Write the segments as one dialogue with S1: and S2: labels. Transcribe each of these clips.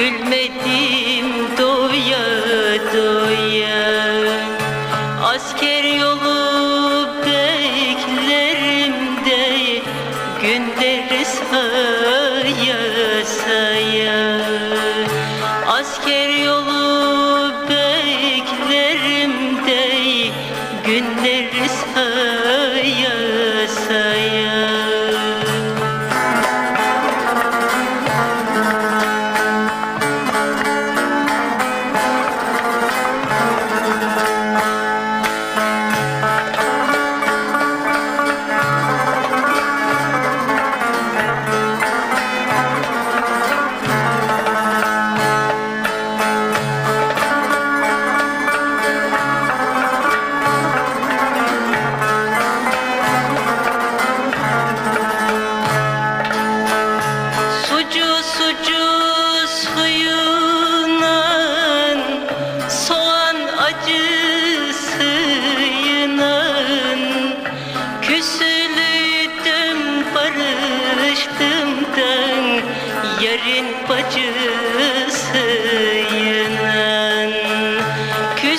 S1: Gülmedim doya doya Asker yolu beklerimde Günleri saya saya. Asker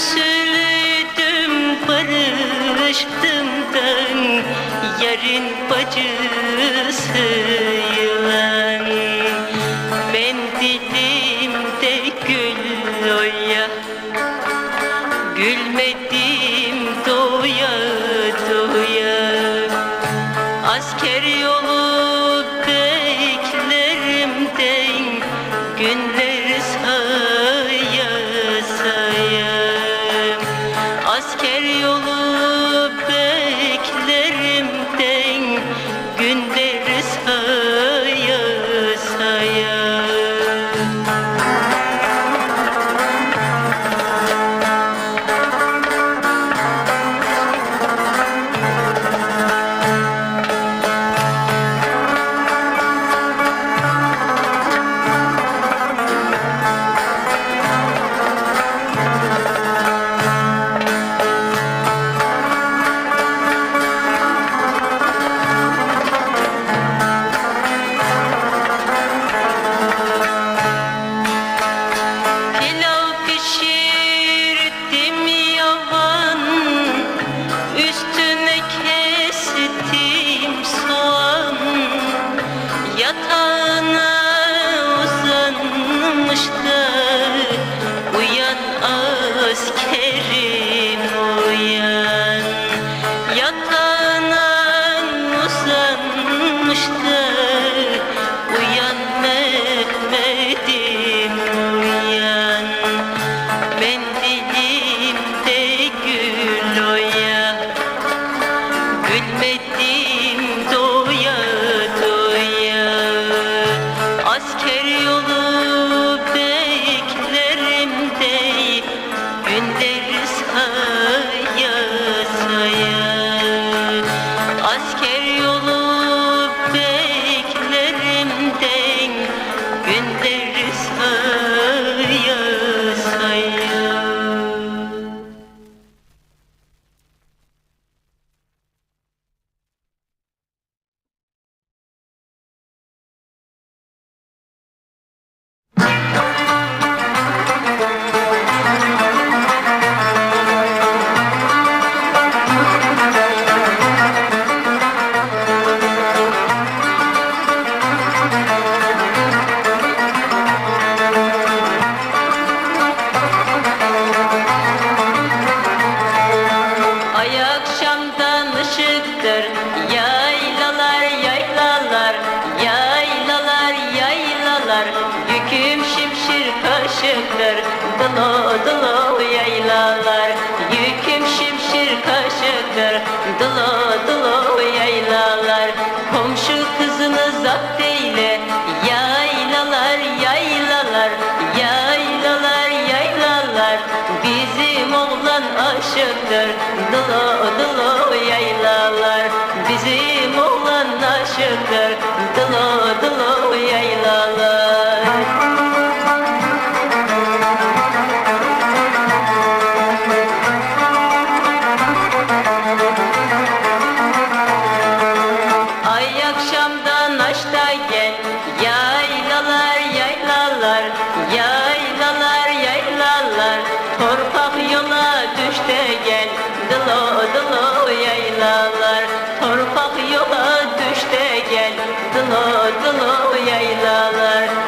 S1: Küsülüydüm barıştımdan Yarın bacısıylan Ben dilimde gül oya. Gülmedim Asker yolu yaylalar Yüküm şimşir kaşıktır Dılo dılo yaylalar. Yüküm şimşir kaşıktır Dılo dılo yaylalar. Komşu kızını zapt eyle Yaylalar yaylalar Yaylalar yaylalar. Bizim oğlan aşıktır Dılo dılo yaylalar. Bizim oğlan aşıktır yaylalar Yaylalar yaylalar Torpak yola Dolu yaylalar.